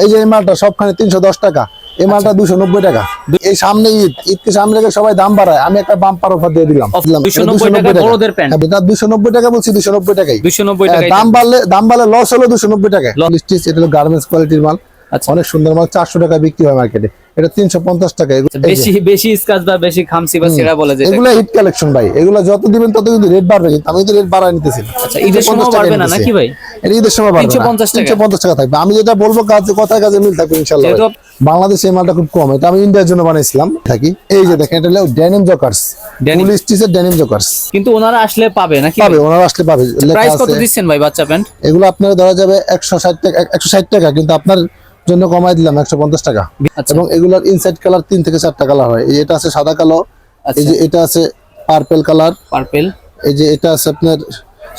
এই যে এই মালটা সবখানে তিনশো দশ টাকা এই মালটা দুশো নব্বই টাকা। এই সামনে ঈদ ঈদকে সামনে রেখে সবাই দাম বাড়ায়। আমি একটা বাম্পার অফার দিয়ে দিলাম। Off- দিলাম। 290 এটা টাকা বড়দের প্যান্ট। হ্যাঁ, দুশো নব্বই টাকা বলছি দুশো নব্বই টাকাই দুশো নব্বই হ্যাঁ, টাকা দাম বাড়লে দাম বাড়লে লস হলো দুশো নব্বই টাকা এটা হলো গার্মেন্টস কোয়ালিটির মাল। আচ্ছা। অনেক সুন্দর মাল চারশো টাকা বিক্রি হয় মার্কেটে এটা তিনশো পঞ্চাশ টাকা যে- বেশি বেশি স্কাচ বা বেশি খামসি বা সেরা বলে যেটা এগুলো হিট কালেকশন ভাই। এগুলো যত দিবেন তত কিন্তু রেট বাড়বে কিন্তু। আমি কিন্তু রেট বাড়াই নিতেছি। আচ্ছা, ঈদের সময় বাড়বে না নাকি ভাই? এটা ঈদের সময় বাড়বে 350 টাকা। তিনশো পঞ্চাশ টাকা থাকবে। আমি যেটা বলব কাজে কথায় কাজে মিল থাকবে ইনশাল্লাহ যেহেতু বাংলাদেশে এই মালটা খুব কম। এটা আমি ইন্ডিয়ার জন্য বানাইছিলাম থাকি। এই যে দেখেন এটা হলো ডেনিম জকার্স। ফুল স্টিচের ডেনিম জকার্স কিন্তু ওনারা আসলে পাবে নাকি পাবে ওনারা আসলে পাবে। প্রাইস কত দিচ্ছেন ভাই বাচ্চা প্যান্ট? এগুলো আপনার ধরা যাবে একশো ষাট টাকা একশো ষাট টাকা। কিন্তু আপনার জন্য কমাই দিলাম একশো পঞ্চাশ টাকা। আচ্ছা। এবং এগুলোর ইনসাইড কালার তিন থেকে চারটা কালার হয়। এটা আছে সাদা কালো এই যে এটা আছে পার্পেল কালার পার্পেল এই যে এটা আছে আপনার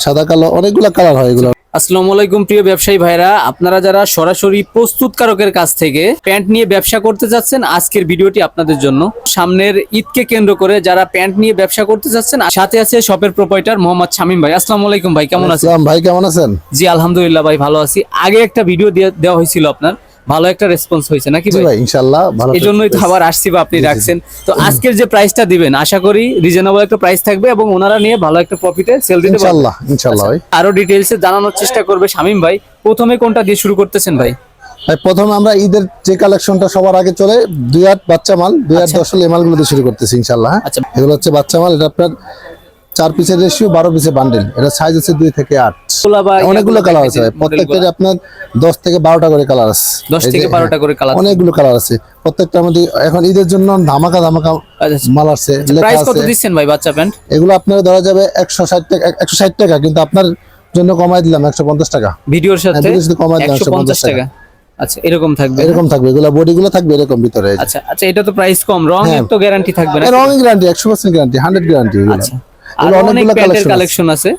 সাদা কালো অনেকগুলো কালার হয় এগুলো আসসালামু আলাইকুম প্রিয় ব্যবসায়ী ভাইরা আপনারা যারা সরাসরি প্রস্তুতকারকের কাছ থেকে প্যান্ট নিয়ে ব্যবসা করতে যাচ্ছেন আজকের ভিডিওটি আপনাদের জন্য। সামনের ঈদকে কেন্দ্র করে যারা প্যান্ট নিয়ে ব্যবসা করতে যাচ্ছেন সাথে আছে শপের প্রোপাইটার মোহাম্মদ শামিম ভাই। আসসালামু আলাইকুম ভাই কেমন আছেন? ভাই কেমন আছেন? জি আলহামদুলিল্লাহ ভাই ভালো আছি। আগে একটা ভিডিও দেওয়া হয়েছিল আপনার। ভালো একটা রেসপন্স হয়েছে নাকি ভাই? ইনশাল্লাহ ভালো এই জন্যই তো আবার আসছি বা আপনি রাখছেন। তো আজকের যে প্রাইসটা দিবেন আশা করি রিজনেবল একটা প্রাইস থাকবে এবং ওনারা নিয়ে ভালো একটা প্রফিটে সেল দিতে পারবেন ইনশাল্লাহ ইনশাল্লাহ ভাই। আরও ডিটেলসে জানানোর চেষ্টা করবে শামিম ভাই। প্রথমে কোনটা দিয়ে শুরু করতেছেন ভাই? ভাই প্রথমে আমরা ঈদের যে কালেকশনটা সবার আগে চলে দুই আট বাচ্চা মাল দুই আট দশ এই মালগুলো দিয়ে শুরু করতেছি ইনশাল্লাহ হ্যাঁ? আচ্ছা। এগুলো হচ্ছে বাচ্চা মাল এটা আপনার চার পিসের রেশিও বারো পিসের বান্ডেল এটা সাইজ আছে দুই থেকে আট। অনেকগুলো কালার আছে। দিন, প্রত্যেকটার আপনার দশ থেকে বারোটা করে কালার আছে। 10 এই যে, থেকে 12টা হ্যাঁ, করে আছে। অনেকগুলো কালার আছে। প্রত্যেকটার মধ্যে এখন ঈদের জন্য ধামাকা ধামাকা আচ্ছা মাল আছে প্রাইস কত দিচ্ছেন ভাই বাচ্চা প্যান্ট? এগুলো আপনার ধরা যাবে একশো ষাট টাকা একশো ষাট টাকা কিন্তু আপনার জন্য কমাই দিলাম একশো পঞ্চাশ টাকা। ভিডিওর সাথে হ্যাঁ, সাথে কমাই দিলাম, 150 150 টাকা। আচ্ছা এরকম থাকবে। এরকম থাকবে। এগুলো বডি গুলো থাকবে এরকম ভিতরে। আচ্ছা আচ্ছা এটা তো প্রাইস কম। রং এর তো গ্যারান্টি থাকবে না এর গ্যারান্টি একশো পার্সেন্ট গ্যারান্টি হান্ড্রেড গ্যারান্টি আচ্ছা। আর অনেক প্যান্টের কালেকশন আছে।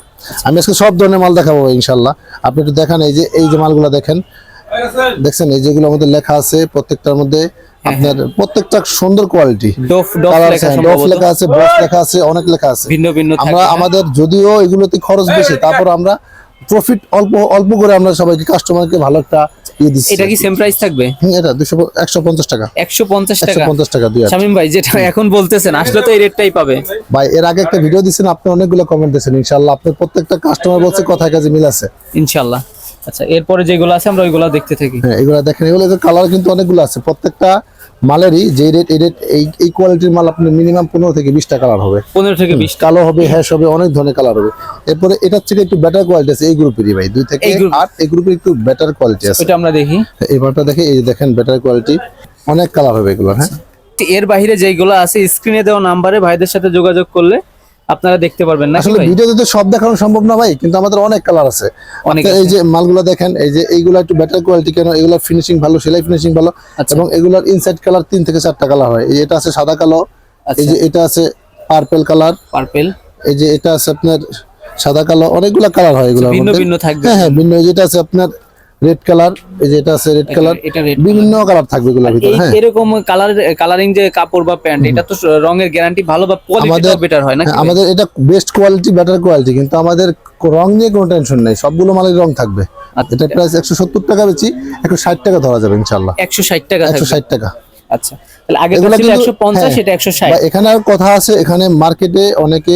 আমি আজকে সব ধরনের মাল দেখাবো ইনশাল্লাহ। আপনি একটু দেখান এই যে এই যে মালগুলো দেখেন। দেখছেন এই যেগুলো আমাদের লেখা আছে প্রত্যেকটার মধ্যে আপনার প্রত্যেকটা সুন্দর কোয়ালিটি ডফ ডফ লেখা আছে বস লেখা আছে অনেক লেখা আছে। ভিন্ন ভিন্ন আমরা আমাদের যদিও এগুলোতে খরচ বেশি তারপর আমরা প্রফিট অল্প অল্প করে আমরা সবাইকে কাস্টমারকে ভালো একটা এটা কি সেম প্রাইস থাকবে? এটা পঞ্চাশ টাকা। 150 একশো টাকা? পঞ্চাশ টাকা দিয়ে। শামিম ভাই যেটা এখন বলতেছেন আসলে তো এই রেটটাই পাবে। ভাই এর আগে একটা ভিডিও আপনি অনেকগুলো কমেন্ট দিয়েছেন ইনশাল্লাহ আপনার প্রত্যেকটা কাস্টমার বলছে কথায় কাজে মিল আছে। ইনশাআল্লাহ। আচ্ছা এরপরে যেগুলো আছে আমরা ওইগুলো দেখতে থাকি। হ্যাঁ এগুলো দেখেন এগুলো কালার কিন্তু অনেকগুলো আছে। প্রত্যেকটা মালেরই যে রেট এই রেট এই এই কোয়ালিটির মাল আপনি মিনিমাম পনেরো থেকে বিশটা কালার হবে। পনেরো থেকে বিশ কালো হবে হ্যাশ হবে অনেক ধরনের কালার হবে। এরপরে এটার থেকে একটু বেটার কোয়ালিটি আছে এই গ্রুপেরই ভাই। দুই থেকে আট এই গ্রুপের একটু বেটার কোয়ালিটি আছে। ওইটা আমরা দেখি। এবারটা দেখে এই যে দেখেন বেটার কোয়ালিটি অনেক কালার হবে এগুলো হ্যাঁ। এর বাইরে যেগুলো আছে স্ক্রিনে দেওয়া নাম্বারে ভাইদের সাথে যোগাযোগ করলে আপনারা দেখতে পারবেন না আসলে ভিডিওতে তো সব দেখানো সম্ভব না ভাই কিন্তু আমাদের অনেক কালার আছে। অনেক এই যে মালগুলো দেখেন এই যে এইগুলো একটু বেটার কোয়ালিটি কেন এগুলোর ফিনিশিং ভালো সেলাই ফিনিশিং ভালো আচ্ছা। এবং এগুলোর ইনসাইড কালার তিন থেকে চারটা কালার হয়। এই এটা আছে সাদা কালো এই যে এটা আছে পার্পেল কালার পার্পেল এই যে এটা আছে আপনার সাদা কালো অনেকগুলো কালার হয় এগুলো ভিন্ন ভিন্ন থাকবে। হ্যাঁ হ্যাঁ ভিন্ন। যেটা আছে আপনার রেড কালার এই যে এটা আছে রেড কালার বিভিন্ন কালার থাকবে এগুলোর ভিতরে হ্যাঁ। এরকম কালার কালারিং যে কাপড় বা প্যান্ট এটা তো রঙের গ্যারান্টি ভালো বা কোয়ালিটি বেটার হয় না হ্যাঁ, আমাদের এটা বেস্ট কোয়ালিটি বেটার কোয়ালিটি কিন্তু আমাদের রং নিয়ে কোনো টেনশন নেই সবগুলো মালের রং থাকবে। আচ্ছা। এটা প্রাইস একশো সত্তর টাকা বেশি একশো ষাট টাকা ধরা যাবে একশো ষাট টাকা একশো থাকবে ষাট টাকা। আচ্ছা। তাহলে আগে ছিল কিন্তু- একশো পঞ্চাশ হ্যাঁ। এটা একশো ষাট। বা এখানে আর কথা আছে এখানে মার্কেটে অনেকে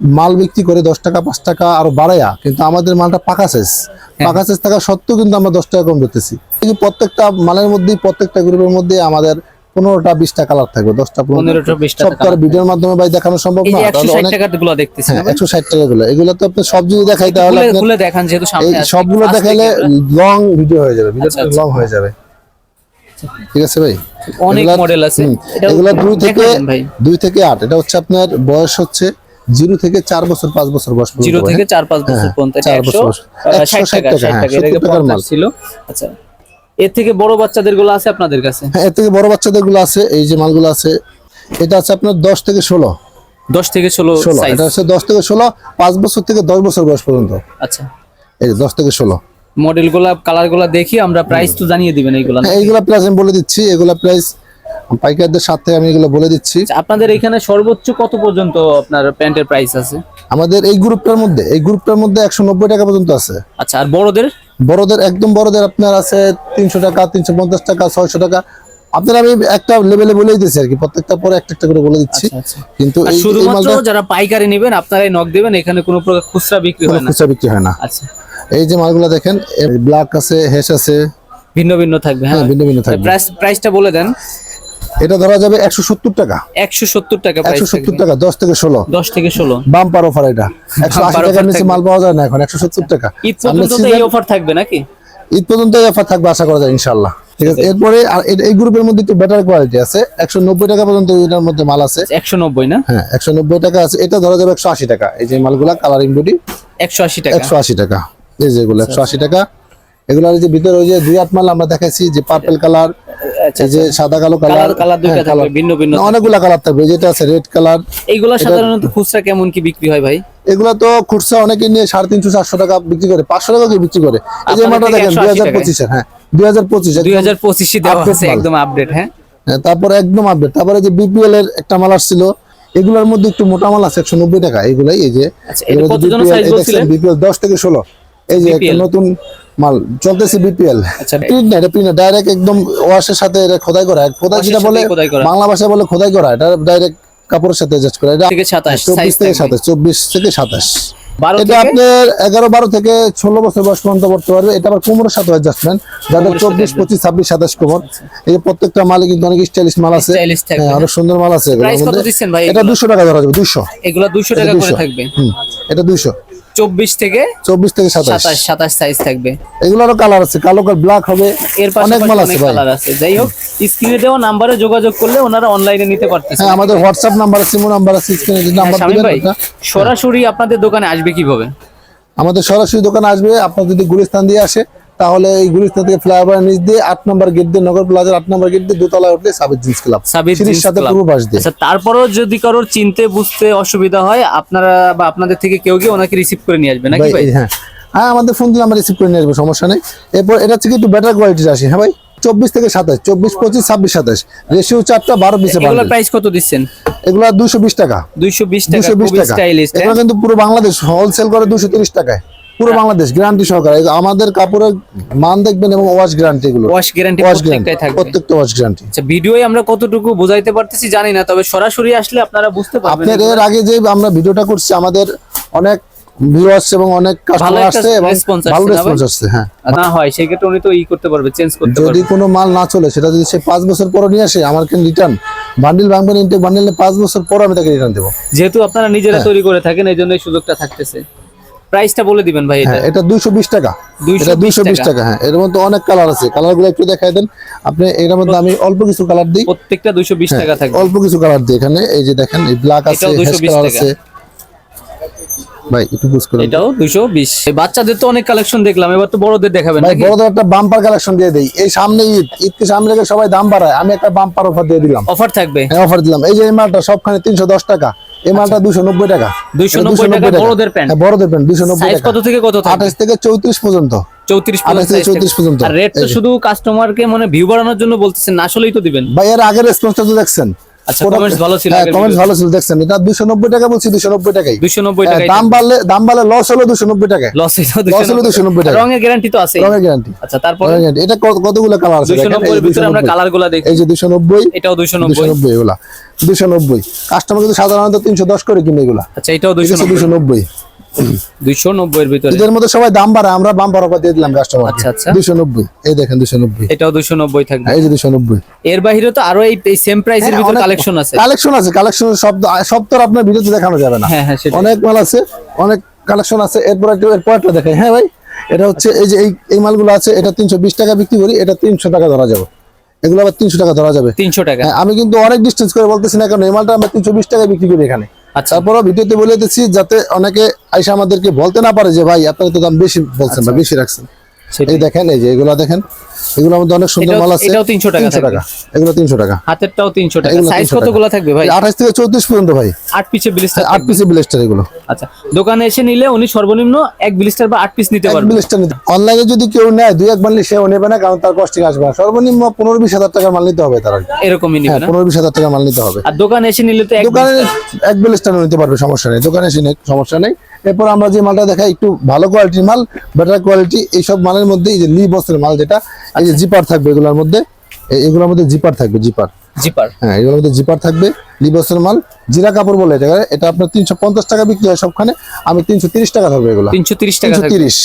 মাল বিক্রি করে দশ টাকা পাঁচ টাকা আরও বাড়ায়া কিন্তু আমাদের মালটা পাকা শেষ। পাকা শেষ থাকা সত্ত্বেও কিন্তু আমরা দশ টাকা কম দিতেছি প্রত্যেকটা মালের মধ্যেই প্রত্যেকটা গ্রুপের মধ্যে আমাদের পনেরোটা বিশটা কালার থাকবে দশটা পনেরোটা। বিশটা ভিডিওর মাধ্যমে ভাই দেখানো সম্ভব না? একশো ষাটগুলো দেখতেছি হ্যাঁ একশো ষাট টাকা গুলো। এগুলো তো আপনি সব যদি দেখাই তাহলে দেখান যেহেতু সবগুলো দেখাইলে লং ভিডিও হয়ে যাবে ভিডিওটা আচ্ছা, আচ্ছা। লং হয়ে যাবে। ঠিক আছে ভাই? অনেক মডেল আছে। এগুলা দুই থেকে দুই থেকে আট। এটা হচ্ছে আপনার বয়স হচ্ছে জিরো থেকে চার বছর পাঁচ বছর বয়স জিরো থেকে চার পাঁচ বছর হ্যাঁ, পর্যন্ত চার বছর। ষাট ষাট টাকা টাকা, ষাট হ্যাঁ, টাকা এর আগে পঞ্চাশ মাল। ছিল। আচ্ছা এর থেকে বড় বাচ্চাদেরগুলো আছে আপনাদের কাছে? হ্যাঁ এর থেকে বড় বাচ্চাদেরগুলো আছে এই যে মালগুলো আছে এটা আছে আপনার দশ থেকে ষোলো। দশ থেকে ষোলো ষোলো এটা হচ্ছে দশ থেকে ষোলো পাঁচ বছর থেকে দশ বছর বয়স পর্যন্ত। আচ্ছা। এই যে দশ থেকে ষোলো। মডেলগুলা কালারগুলা দেখি আমরা প্রাইস তো জানিয়ে দিবেন এইগুলা। হ্যাঁ এইগুলা প্রাইস আমি বলে দিচ্ছি এগুলা প্রাইস পাইকারদের সাথে আমি এগুলো বলে দিচ্ছি। আচ্ছা, আপনাদের এখানে সর্বোচ্চ কত পর্যন্ত আপনার প্যান্টের প্রাইস আছে? আমাদের এই গ্রুপটার মধ্যে এই গ্রুপটার মধ্যে একশো নব্বই টাকা পর্যন্ত আছে। আচ্ছা আর বড়দের? বড়দের একদম বড়দের আপনার আছে তিনশো টাকা তিনশো পঞ্চাশ টাকা ছয়শো টাকা। আপনার আমি একটা লেভেলে বলে দিতেছি আর কি প্রত্যেকটা পরে একটা একটা করে বলে দিচ্ছি। আচ্ছা, আচ্ছা। কিন্তু শুধুমাত্র যারা পাইকারি নেবেন আপনারাই নক দেবেন এখানে কোনো প্রকার খুচরা বিক্রি হয় না। খুচরা বিক্রি হয় না। আচ্ছা। এই যে মালগুলো দেখেন ব্ল্যাক আছে হেস আছে। ভিন্ন ভিন্ন থাকবে হ্যাঁ? হ্যাঁ ভিন্ন ভিন্ন থাকবে। প্রাইস প্রাইসটা বলে দেন। এটা ধরা যাবে একশো সত্তর টাকা। একশো সত্তর টাকা একশো সত্তর টাকা দশ থেকে ষোলো। দশ থেকে ষোলো। বাম্পার অফার এটা। একশো আশি টাকার নিচে মাল পাওয়া যায় না এখন একশো সত্তর টাকা। ঈদ পর্যন্ত এই অফার থাকবে নাকি? ঈদ পর্যন্ত এই অফার থাকবে আশা করা যায় ইনশাল্লাহ ঠিক আছে এরপরে আর এই গ্রুপের মধ্যে একটু বেটার কোয়ালিটি আছে। একশো নব্বই টাকা পর্যন্ত এটার মধ্যে মাল আছে। একশো নব্বই না? হ্যাঁ একশো নব্বই টাকা আছে। এটা ধরা যাবে একশো আশি টাকা। এই যে মালগুলা কালারিং বডি একশো আশি টাকা। একশো আশি টাকা। এই যে এগুলো একশো আশি টাকা। এগুলো যে ভিতরে ওই যে দুই আট মাল আমরা দেখাইছি যে পার্পেল কালার আচ্ছা এই যে সাদা কালো কালার কালার কালার দুইটা থাকবে ভিন্ন ভিন্ন অনেকগুলা কালার থাকবে যেটা আছে রেড কালার এইগুলা সাধারণত খুচরা কেমন কি বিক্রি হয় ভাই? এগুলা তো খুচরা অনেকে নিয়ে সাড়ে তিনশো চারশো টাকা বিক্রি করে পাঁচশো টাকা বিক্রি করে। এই যে আপনাদের দেখেন দুই হাজার পঁচিশের হ্যাঁ দুই হাজার পঁচিশ দুই হাজার পঁচিশে দেওয়া আছে একদম আপডেট হ্যাঁ। তারপরে একদম আপডেট তারপরে যে বিপিএল এর একটা মাল আসছিল এগুলোর মধ্যে একটু মোটা মাল আছে একশো নব্বই টাকা এগুলাই এই যে আচ্ছা? বিপিএল দশ থেকে ষোলো। এই যে একটা নতুন মাল চলতেছে বিপিএল আচ্ছা। প্রিন্ট না এটা প্রিন্ট ডাইরেক্ট একদম ওয়াশের সাথে এটা খোদাই করা। খোদাই যেটা বলে। বাংলা ভাষায় বলে খোদাই করা এটা ডাইরেক্ট কাপড়ের সাথে অ্যাডজাস্ট করা। এটা চব্বিশ থেকে সাতাশ চব্বিশ থেকে সাতাশ। এটা আপনার এগারো বারো থেকে ষোলো বছর বয়স পর্যন্ত পড়তে পারবে। এটা আবার কোমরের সাথে অ্যাডজাস্টমেন্ট যাদের চব্বিশ পঁচিশ ছাব্বিশ সাতাশ কোমর এই প্রত্যেকটা মালে কিন্তু অনেক স্টাইলিশ মাল আছে। হ্যাঁ অনেক সুন্দর মাল আছে এটা দুশো টাকা ধরা যাবে দুশো। এগুলা দুশো টাকা করে 200 থাকবে। এটা দুশো। চব্বিশ থেকে চব্বিশ থেকে সাতাশ। সাতাশ সাইজ থাকবে। এগুলোরও কালার আছে কালো ব্ল্যাক হবে। এর অনেক মাল আছে কালার আছে। যাই হোক স্ক্রিনে দেওয়া নাম্বারে যোগাযোগ করলে ওনারা অনলাইনে নিতে পারতেছে। হ্যাঁ আমাদের হোয়াটসঅ্যাপ নাম্বার সিমো নাম্বার আছে স্ক্রিনে যে নাম্বার দিবেন সরাসরি আপনাদের দোকানে আসবে কীভাবে? আমাদের সরাসরি দোকানে আসবে আপনার যদি গুলিস্তান দিয়ে আসে তাহলে এই গুলিস্তান থেকে ফ্লাইওভার নিচ দিয়ে আট নম্বর গেট দিয়ে নগর প্লাজার আট নম্বর গেট দিয়ে দোতলায় উঠলে সাবির জিন্স ক্লাব। সাবির সিঁড়ির জিন্স সাথে। পূর্ব পাশ দিয়ে। আচ্ছা তারপরও যদি কারোর চিনতে বুঝতে অসুবিধা হয় আপনারা বা আপনাদের থেকে কেউ গিয়ে ওনাকে রিসিভ করে নিয়ে আসবে নাকি ভাই, হ্যাঁ। হ্যাঁ আমাদের ফোন দিলে আমরা রিসিভ করে নিয়ে আসব সমস্যা নেই। এরপর এটা থেকে একটু বেটার কোয়ালিটির আসে হ্যাঁ ভাই? চব্বিশ থেকে সাতাশ চব্বিশ পঁচিশ ছাব্বিশ সাতাশ। রেশিও চারটা বারো পিসে প্রাইস কত দিচ্ছেন? এগুলো দুশো বিশ টাকা। দুইশো বিশ টাকা বিশ টাকা। স্টাইলিশ এগুলো কিন্তু পুরো বাংলাদেশ হোলসেল করে দুশো তিরিশ টাকায়। পুরো বাংলাদেশ গ্যারান্টি সহকারে। আমাদের কাপড়ের মান দেখবেন এবং ওয়াশ গ্যারান্টি এগুলো। ওয়াশ গ্যারান্টি প্রত্যেকটাই থাকবে। প্রত্যেকটা ওয়াশ গ্যারান্টি আচ্ছা ভিডিওয়ে আমরা কতটুকু বোঝাইতে পারতেছি জানি না তবে সরাসরি আসলে আপনারা বুঝতে পারবেন। আপনার এর আগে যে আমরা ভিডিওটা করছি আমাদের অনেক ভিউয়ার্স এবং অনেক কাস্টমার আসছে এবং ভালো না রেসপন্স আসছে হ্যাঁ। না হয় সেক্ষেত্রে উনি তো ই করতে পারবে চেঞ্জ করতে যদি কোনো মাল না চলে সেটা যদি সে পাঁচ বছর পরে নিয়ে আসে আমার কেন রিটার্ন বান্ডিল ভাঙবেন ইনটেক বান্ডিল পাঁচ বছর পর আমি তাকে রিটার্ন দেবো। যেহেতু আপনারা নিজেরা হ্যাঁ। তৈরি করে থাকেন এই জন্য এই সুযোগটা থাকতেছে। প্রাইসটা বলে দিবেন ভাই এটা। হ্যাঁ এটা দুইশো বিশ টাকা। 220 এটা দুইশো বিশ টাকা। হ্যাঁ এর মধ্যে অনেক কালার আছে। কালারগুলো একটু দেখাই দেন। আপনি এর মধ্যে আমি অল্প কিছু কালার দিই। প্রত্যেকটা দুইশো বিশ টাকা থাকবে। অল্প কিছু কালার দিই এখানে। এই যে দেখেন এই ব্ল্যাক আছে 220 হ্যাশ কালার টাকা। আছে। ভাই একটু বুঝ করেন এটাও দুইশো বিশ। বাচ্চাদের তো অনেক কালেকশন দেখলাম। এবার তো বড়দের দেখাবেন ভাই বড়দের একটা বাম্পার কালেকশন দিয়ে দেই। এই সামনে ঈদ। ঈদকে সামনে রেখে সবাই দাম বাড়ায়। আমি একটা বাম্পার অফার দিয়ে দিলাম। অফার থাকবে। হ্যাঁ অফার দিলাম। এই যে এই মালটা সবখানে তিনশো দশ টাকা। এই মালটা দুশো নব্বই টাকা। 290 টাকা বড়দের প্যান্ট। হ্যাঁ বড়দের প্যান্ট দুশো নব্বই সাইজ টাকা। কত থেকে কত আঠাশ থেকে চৌত্রিশ পর্যন্ত। চৌত্রিশ আঠাশ থেকে চৌত্রিশ পর্যন্ত। আর রেট তো। শুধু কাস্টমারকে মানে ভিউ বাড়ানোর জন্য বলতেছেন আসলেই তো দিবেন। ভাই এর আগের রেসপন্সটা তো দেখছেন। আচ্ছা, comments ভালো ছিল হ্যাঁ কমেন্টস ভালো ছিল দেখছেন। এটা দুশো নব্বই টাকা বলছি দুশো নব্বই টাকাই। দুইশো নব্বই টাকা দাম বাড়লে দাম বাড়লে লস হলো দুশো নব্বই লস হলো 290 টাকা। রঙের গ্যারান্টি তো আছে রঙের গ্যারান্টি আচ্ছা তারপরে? এটা কত- কতগুলো কালার আছে? ভিতরে আমরা 290 দেখি এই যে এটাও এগুলা। কাস্টমার কিন্তু সাধারণত তিনশো দশ করে কিনে এগুলা। আচ্ছা এটাও দুইশো নব্বই। দুশো নব্বই। দুইশো নব্বই এর ভিতরে। এদের মধ্যে সবাই দাম বাড়ায় আমরা বাম বাড়া দিয়ে দিলাম আচ্ছা, আচ্ছা। দুশো নব্বই এই দেখেন দুশো নব্বই। এটাও দুইশো নব্বই থাকবে। এই যে দুশো নব্বই। এর বাইরে তো আরও এই সেম প্রাইসের ভিতরে কালেকশন আছে। কালেকশন আছে কালেকশন সব সব তো আপনার ভিডিওতে দেখানো যাবে না। হ্যাঁ হ্যাঁ অনেক মাল আছে অনেক কালেকশন আছে। এরপর একটা এরপরটা দেখাই। হ্যাঁ ভাই এটা হচ্ছে এই যে এই এই মালগুলো আছে এটা তিনশো বিশ টাকা বিক্রি করি এটা তিনশো টাকা ধরা যাবে। এগুলো আবার তিনশো টাকা ধরা যাবে। তিনশো টাকা। হ্যাঁ, আমি কিন্তু অনেক ডিস্টেন্স করে বলতেছি না কারণ এই মালটা আমরা তিনশো বিশ টাকা বিক্রি করি এখানে। আচ্ছা। তারপরও ভিডিওতে বলে দিচ্ছি যাতে অনেকে আইসা আমাদেরকে বলতে না পারে যে ভাই আপনারা তো দাম বেশি বলছেন বা বেশি রাখছেন। সেটাই। এই দেখেন এই যে এগুলা দেখেন। এগুলোর মধ্যে অনেক সুন্দর মাল আছে। এটাও 300 টাকা 300 টাকা। এগুলো তিনশো টাকা। হাতেরটাও তিনশো টাকা। সাইজ কতগুলো থাকবে ভাই? আঠাশ থেকে চৌত্রিশ পর্যন্ত ভাই। আট পিসে ব্লিস্টার আট পিসি ব্লেস্টার এগুলো। আচ্ছা দোকানে এসে নিলে উনি সর্বনিম্ন এক ব্লিস্টার বা আট পিস নিতে এক পারবেন ব্লেস্টার নিতে অনলাইনে যদি কেউ নেয় দুই এক মাল সেও নেবে না কারণ তার কস্টিং আসবে না। সর্বনিম্ন পনেরো বিশ হাজার টাকার মাল নিতে হবে তার এরকমই নিবে হ্যাঁ না? পনেরো বিশ হাজার টাকার মাল নিতে হবে। আর দোকানে এসে নিলে তো এক দোকানে এক ব্লেস্টার নিতে পারবে সমস্যা নেই। দোকানে এসে সমস্যা নেই। এরপর আমরা যে মালটা দেখাই একটু ভালো কোয়ালিটির মাল বেটার কোয়ালিটি এইসব মালের মধ্যে এই যে লি বসের মাল যেটা এই যে জিপার থাকবে এগুলোর মধ্যে এগুলোর মধ্যে জিপার থাকবে জিপার জিপার হ্যাঁ এগুলোর মধ্যে জিপার থাকবে লিবসের মাল। জিরা কাপড় বলে এটা এটা আপনার তিনশো পঞ্চাশ টাকা বিক্রি হয় সবখানে আমি তিনশো তিরিশ টাকা থাকবে এগুলো। তিনশো তিরিশ টাকা তিরিশ।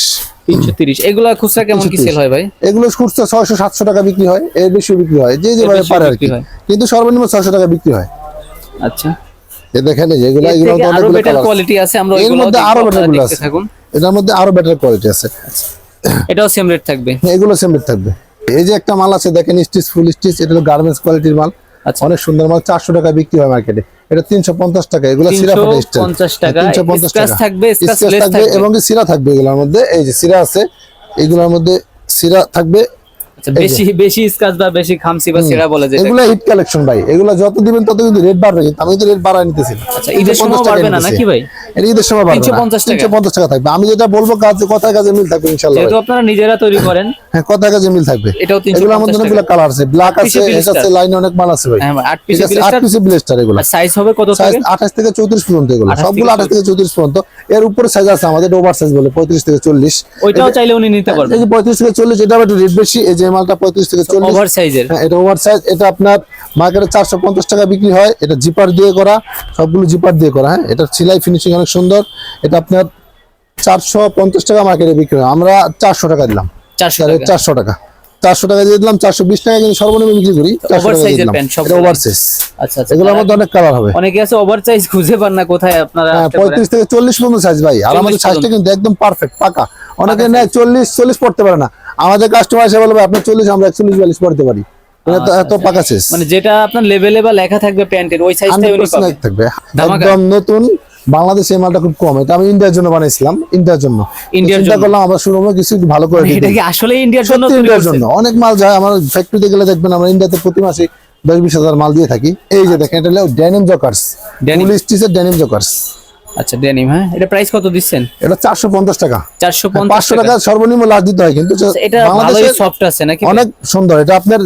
তিনশো তিরিশ। এগুলা খুচরা কেমন কি সেল হয় ভাই? এগুলো খুচরা ছয়শো সাতশো টাকা বিক্রি হয় এর বেশি বিক্রি হয় যে যেভাবে পারে আর কি। কিন্তু সর্বনিম্ন ছয়শো টাকা বিক্রি হয়। আচ্ছা। এ দেখেন এই যে এগুলো তো আরও অনেকগুলো বেটার কোয়ালিটি আছে। আমরা এর মধ্যে আরও গুলো আছে। এটার মধ্যে আরও বেটার কোয়ালিটি আছে। এটাও সেম রেট থাকবে। এগুলো সেমেট থাকবে। এই যে একটা মাল আছে দেখেন স্টিচ ফুল স্টিচ এটা হলো গার্মেন্টস কোয়ালিটির মাল। আচ্ছা। অনেক সুন্দর মাল চারশো টাকা বিক্রি হয় মার্কেটে এটা তিনশো পঞ্চাশ টাকা এগুলো সিরা ফাটা স্টাইল 350 টাকা, তিনশো পঞ্চাশ টাকা। থাকবে, Scratch থাকবে থাকবে। এবং সিরা থাকবে এগুলোর মধ্যে। এই যে সিরা আছে এগুলোর মধ্যে সিরা থাকবে। বেশি বেশি স্কাচ বা বেশি খামসি বা সেরা বলে যেটা। এগুলো ঈদ কালেকশন ভাই। এগুলো যত দিবেন তত কিন্তু রেট বাড়বে। কিন্তু আমি তো রেট বাড়ায় নিতেছি। আচ্ছা ঈদের সময় 350 বাড়বে না নাকি ভাই? এটা ঈদের সময় বাড়বে 350 টাকা। তিনশো পঞ্চাশ টাকা থাকবে। আমি যেটা বলব কাজে কথায় কাজে মিল থাকবে ইনশাল্লাহ যেহেতু আপনারা নিজেরা তৈরি করেন হ্যাঁ কথায় কাজে মিল থাকবে। এটাও 350 এগুলোর মধ্যে টাকা। অনেকগুলো কালার আছে। ব্ল্যাক আছে এটা আছে লাইনে অনেক মাল আছে ভাই। হ্যাঁ আট ঠিক পিসের আছে আট ব্লেস্টার এগুলো। সাইজ হবে কত থেকে আঠাশ থেকে চৌত্রিশ পর্যন্ত এগুলো। সবগুলো থেকে আঠাশ থেকে চৌত্রিশ পর্যন্ত। এর উপরে সাইজ আছে আমাদের ওভার সাইজ বলে পঁয়ত্রিশ থেকে চল্লিশ। ওইটাও চাইলে উনি নিতে এই যে পঁয়ত্রিশ থেকে চল্লিশ এটা একটু রেট বেশি। এই যে মালটা পঁয়ত্রিশ থেকে চল্লিশ। ওভার সাইজের হ্যাঁ এটা ওভার সাইজ এটা আপনার মার্কেটে চারশো পঞ্চাশ টাকা বিক্রি হয়। এটা জিপার দিয়ে করা। সবগুলো জিপার দিয়ে করা হ্যাঁ। এটা সেলাই ফিনিশিং অনেক সুন্দর। এটা আপনার চারশো পঞ্চাশ টাকা মার্কেটে বিক্রি হয়। আমরা চারশো টাকা দিলাম। চারশো টাকা। চারশো টাকা। দিয়ে দিলাম চারশো বিশ টাকা কিন্তু সর্বনিম্ন বিক্রি করি। চারশো টাকা দিয়ে দিলাম। এটা ওভার সাইজ আচ্ছা আচ্ছা। এগুলোর মধ্যে অনেক কালার হবে। অনেকে আছে ওভার খুঁজে পান না কোথায় আপনারা হ্যাঁ আসতে পারেন। পঁয়ত্রিশ থেকে চল্লিশ পর্যন্ত সাইজ ভাই। আর আমাদের সাইজটা কিন্তু একদম পারফেক্ট পাকা। অনেকে নেয় চল্লিশ চল্লিশ পড়তে পারে না। আমাদের কাস্টমার এসে বলবে আপনার চল্লিশ আমরা একচল্লিশ বিয়াল্লিশ পড়তে পারি। এত পাকা মানে যেটা আপনার লেভেলে বা লেখা থাকবে প্যান্টের ওই সাইজটাই থাকবে। একদম নতুন বাংলাদেশে এই মালটা খুব কম। এটা আমি ইন্ডিয়ার জন্য বানাইছিলাম ইন্ডিয়ার জন্য। ইন্ডিয়ার চিন্তা জন্য। করলাম আমরা শুরু কিছু ভালো করে এটা কি আসলে ইন্ডিয়ার জন্য ইন্ডিয়ার জন্য। অনেক মাল যায় আমার ফ্যাক্টরিতে গেলে দেখবেন আমরা ইন্ডিয়াতে প্রতি মাসে দশ বিশ হাজার মাল দিয়ে থাকি। এই যে দেখেন এটা হলো ড্যানিম জকার্স Denim। স্টিচের ডেনিম জকার্স আচ্ছা ডেনিম হ্যাঁ? এটা প্রাইস কত দিচ্ছেন? এটা চারশো পঞ্চাশ টাকা। চারশো হ্যাঁ, পাঁচশো টাকা। সর্বনিম্ন লাস্ট দিতে হয় কিন্তু আচ্ছা, এটা বাংলাদেশে সফট আছে নাকি? অনেক সুন্দর। এটা আপনার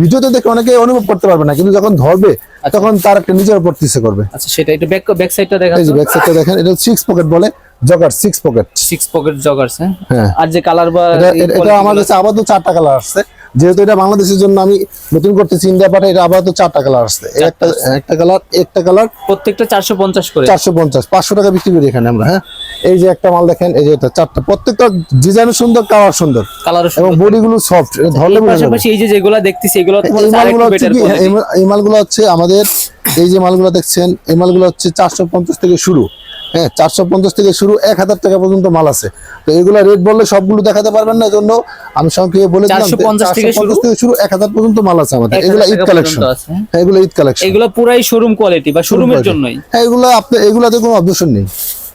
ভিডিওতে দেখে অনেকে অনুভব করতে পারবে না কিন্তু যখন ধরবে তখন তার একটা নিজের উপর ইচ্ছে করবে। আচ্ছা সেটা একটু ব্যাক ব্যাক সাইডটা দেখা এই যে ব্যাক সাইডটা দেখেন এটা সিক্স পকেট বলে jogger six pocket six pocket joggers হ্যাঁ? হ্যাঁ। আর যে কালার বা এটা এটা- এটা আমার কাছে আপাতত চারটা কালার আসছে। যেহেতু এটা বাংলাদেশের জন্য আমি নতুন করতেছি ইন্ডিয়া পাঠে এটা আপাতত চারটা কালার আসছে। একটা একটা কালার একটা কালার প্রত্যেকটা চারশো পঞ্চাশ করে। চারশো পঞ্চাশ পাঁচশো টাকা বিক্রি করি এখানে আমরা হ্যাঁ? এই যে একটা মাল দেখেন এই যে এটা চারটা প্রত্যেকটা ডিজাইন সুন্দর কালার সুন্দর। কালার এবং বডি গুলো সফট ধরলে পাশাপাশি এই যে যেগুলো দেখতেছি এগুলো এই মালগুলো হচ্ছে আমাদের এই যে মালগুলো দেখছেন এই মালগুলো হচ্ছে চারশো পঞ্চাশ থেকে শুরু। হ্যাঁ চারশো পঞ্চাশ থেকে শুরু এক হাজার টাকা পর্যন্ত মাল আছে। তো এগুলো রেট বললে সবগুলো দেখাতে পারবেন না জন্য আমি সংক্ষেপে বলে দিলাম 450 থেকে শুরু? এক হাজার পর্যন্ত মাল আছে আমাদের। এগুলো ঈদ কালেকশন হ্যাঁ? এগুলো ঈদ কালেকশন এগুলো পুরাই শোরুম কোয়ালিটি বা শোরুমের জন্যই। হ্যাঁ এগুলো আপনি এগুলাতে কোনো অবজেকশন নেই।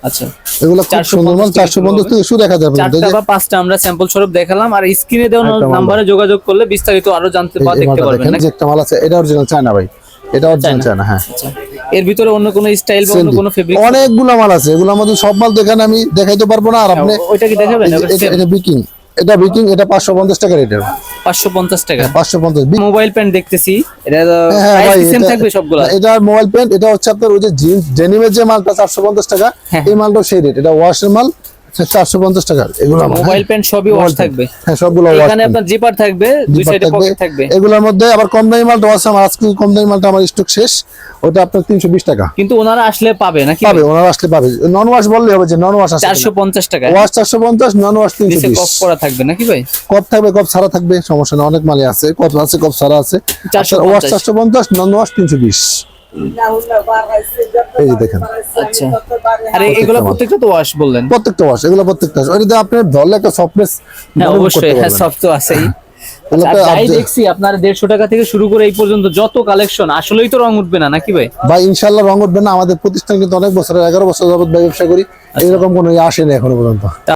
আচ্ছা। এগুলো খুব সুন্দর মাল থেকে শুরু পর্যন্ত চারটা বা পাঁচটা আমরা স্যাম্পল স্বরূপ দেখালাম আর স্ক্রিনে দেওয়া একটা নাম্বারে যোগাযোগ করলে বিস্তারিত আরও জানতে বা দেখতে পারবেন একটা মাল আছে এটা অরিজিনাল চায়না ভাই। এটা অরিজিনাল চায়না হ্যাঁ। আচ্ছা। এর ভিতরে অন্য কোনো স্টাইল বা অন্য কোনো ফেব্রিক অনেকগুলো মাল আছে এগুলো আমাদের সব মাল দেখান আমি দেখাইতে পারব না আর আপনি ওইটা কি দেখাবেন? এটা- বিকিং এটা বিকিং এটা পাঁচশো পঞ্চাশ টাকা রেটের পাঁচশো পঞ্চাশ টাকা। পাঁচশো পঞ্চাশ। মোবাইল প্যান্ট দেখতেছি। এটা হ্যাঁ সেম এটা- থাকবে সবগুলো? এটা মোবাইল প্যান্ট এটা হচ্ছে আপনার ওই যে জিন্স ডেনিমের যে মালটা চারশো পঞ্চাশ টাকা হ্যাঁ। এই মালটাও সেই রেট এটা ওয়াশের মাল চারশো পঞ্চাশ টাকা। এগুলো মোবাইল হ্যাঁ। প্যান্ট সবই ওয়াশ থাকবে। হ্যাঁ সবগুলো এখানে আপনার জিপার থাকবে দুই সাইডে পকেট থাকবে। এগুলোর মধ্যে আবার কম দামি মালটা আছে আমার আজকে কম দামি মালটা আমার স্টক শেষ। ওটা আপনার তিনশো বিশ টাকা। কিন্তু ওনারা আসলে পাবে নাকি? পাবে ওনারা আসলে পাবে। নন ওয়াশ বললে হবে যে নন ওয়াশ চারশো পঞ্চাশ টাকা। ওয়াশ চারশো পঞ্চাশ নন ওয়াশ তিনশো করা থাকবে নাকি ভাই? কপ থাকবে কপ ছাড়া থাকবে সমস্যা নেই। অনেক মালে আছে কপ আছে কপ ছাড়া আছে। 450 ওয়াশ চারশো পঞ্চাশ নন ওয়াশ তিনশো বিশ। এই যে দেখেন। আচ্ছা। আর এই- প্রত্যেকটা তো ওয়াশ বললেন। প্রত্যেকটা ওয়াশ এগুলো প্রত্যেকটা wash। ওইটাতে আপনি ধরলে একটা সফটনেস হ্যাঁ অবশ্যই হ্যাঁ তো আছেই। আচ্ছা, দেখছি আপনার দেড়শো টাকা থেকে শুরু করে এই পর্যন্ত যত কালেকশন আসলেই তো রং উঠবে না নাকি ভাই? ভাই ইনশাল্লাহ রং উঠবে না। আমাদের প্রতিষ্ঠান কিন্তু অনেক বছর এগারো বছর যাবত ব্যবসা করি। এরকম কোনো ইয়ে আসেনি এখনও পর্যন্ত।